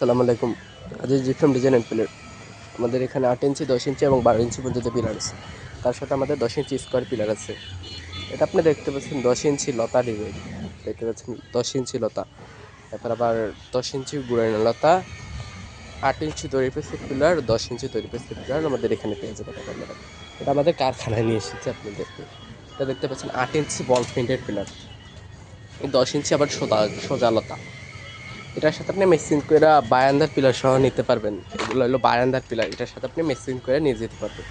সালাম আলাইকুম। Aziz G from design and pillar আমাদের এখানে আট ইঞ্চি, দশ ইঞ্চি এবং বারো ইঞ্চি পর্যন্ত পিলার আছে। তার সাথে আমাদের দশ ইঞ্চি স্কোয়ার পিলার আছে। এটা আপনি দেখতে পাচ্ছেন দশ ইঞ্চি লতা ডিজাইন। দেখতে পাচ্ছেন দশ ইঞ্চি লতা। তারপর আবার দশ ইঞ্চি গুড়ানো লতা। আট ইঞ্চি তৈরি পেসের পিলার, দশ ইঞ্চি তৈরি পেসের পিলার আমাদের এখানে পেয়ে যাবেন। আপনারা এটা আমাদের কারখানায় নিয়ে এসেছে আপনাদেরকে এটা দেখতে পাচ্ছেন আট ইঞ্চি বল প্রিন্টেড পিলার। দশ ইঞ্চি আবার সোজা সোজা লতা। এটার সাথে আপনি মেশিন করে বারান্দার পিলার সহ নিতে পারবেন। এগুলো হলো বারান্দার পিলার এটার সাথে আপনি মেশিন করে নিয়ে যেতে পারবেন।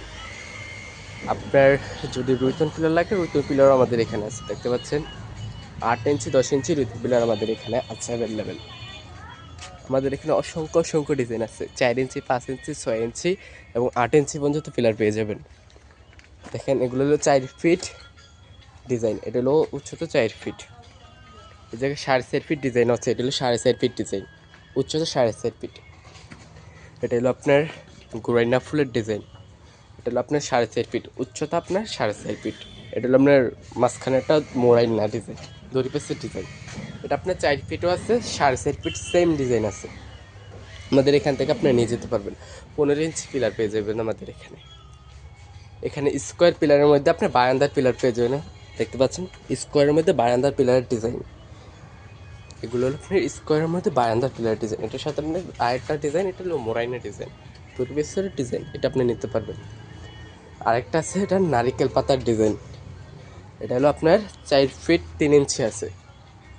আপনার যদি রুইতন পিলার লাগে রুইতন পিলারও আমাদের এখানে আছে, দেখতে পাচ্ছেন? আট ইঞ্চি, দশ ইঞ্চি রুইতন পিলার আমাদের এখানে আছে অ্যাভেলেবেল আমাদের এখানে অসংখ্য অসংখ্য ডিজাইন আছে। চার ইঞ্চি, পাঁচ ইঞ্চি, ছয় ইঞ্চি এবং আট ইঞ্চি পর্যন্ত পিলার পেয়ে যাবেন। দেখেন, এগুলো হলো চার ফিট ডিজাইন এটা হলো উচ্চতা চার ফিট এই জায়গায় সাড়ে চার ফিট ডিজাইন আছে, এটা হলো সাড়ে চার ফিট ডিজাইন উচ্চতা সাড়ে চার ফিট এটা হলো আপনার গুরাইনা ফুলের ডিজাইন এটা হলো আপনার সাড়ে চার ফিট উচ্চতা আপনার সাড়ে চার ফিট এটা হলো আপনার মাঝখানে মাঝখানেটা মোড়াইনা ডিজাইন দড়ি পেসের ডিজাইন এটা আপনার চার ফিটও আছে, সাড়ে চার ফিট সেম ডিজাইন আছে। আমাদের এখান থেকে আপনি নিয়ে যেতে পারবেন। পনেরো ইঞ্চি পিলার পেয়ে যাবেন আমাদের এখানে। এখানে স্কোয়ার পিলারের মধ্যে আপনি বারান্দার পিলার পেয়ে যাবেন। দেখতে পাচ্ছেন? স্কোয়ারের মধ্যে বারান্দার পিলারের ডিজাইন এগুলো হলো আপনার স্কোয়ারের মধ্যে বারান্দার পিলার ডিজাইন এটার সাথে আপনার আরেকটা ডিজাইন এটা হলো মোরাইনা ডিজাইন পরিবেশের ডিজাইন এটা আপনি নিতে পারবেন। আরেকটা আছে, এটা নারিকেল পাতার ডিজাইন এটা হলো আপনার চার ফিট তিন ইঞ্চি আছে।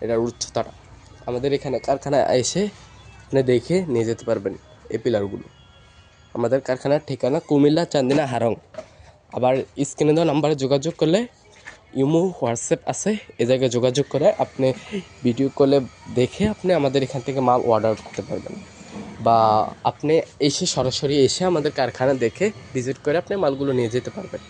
এটার উচ্চতাটা। আমাদের এখানে কারখানায় এসে আপনি দেখে নিয়ে যেতে পারবেন এই পিলারগুলো আমাদের কারখানার ঠিকানা কুমিল্লা চান্দিনা হারং। আবার স্ক্রিনে দেওয়া নাম্বারে যোগাযোগ করলে ইমো, হোয়াটসঅ্যাপ আছে, এ জায়গায় যোগাযোগ করে আপনি ভিডিও কলে দেখে আপনি আমাদের এখান থেকে মাল অর্ডার করতে পারবেন। বা আপনি এসে সরাসরি এসে আমাদের কারখানা দেখে ভিজিট করে আপনি মালগুলো নিয়ে যেতে পারবেন।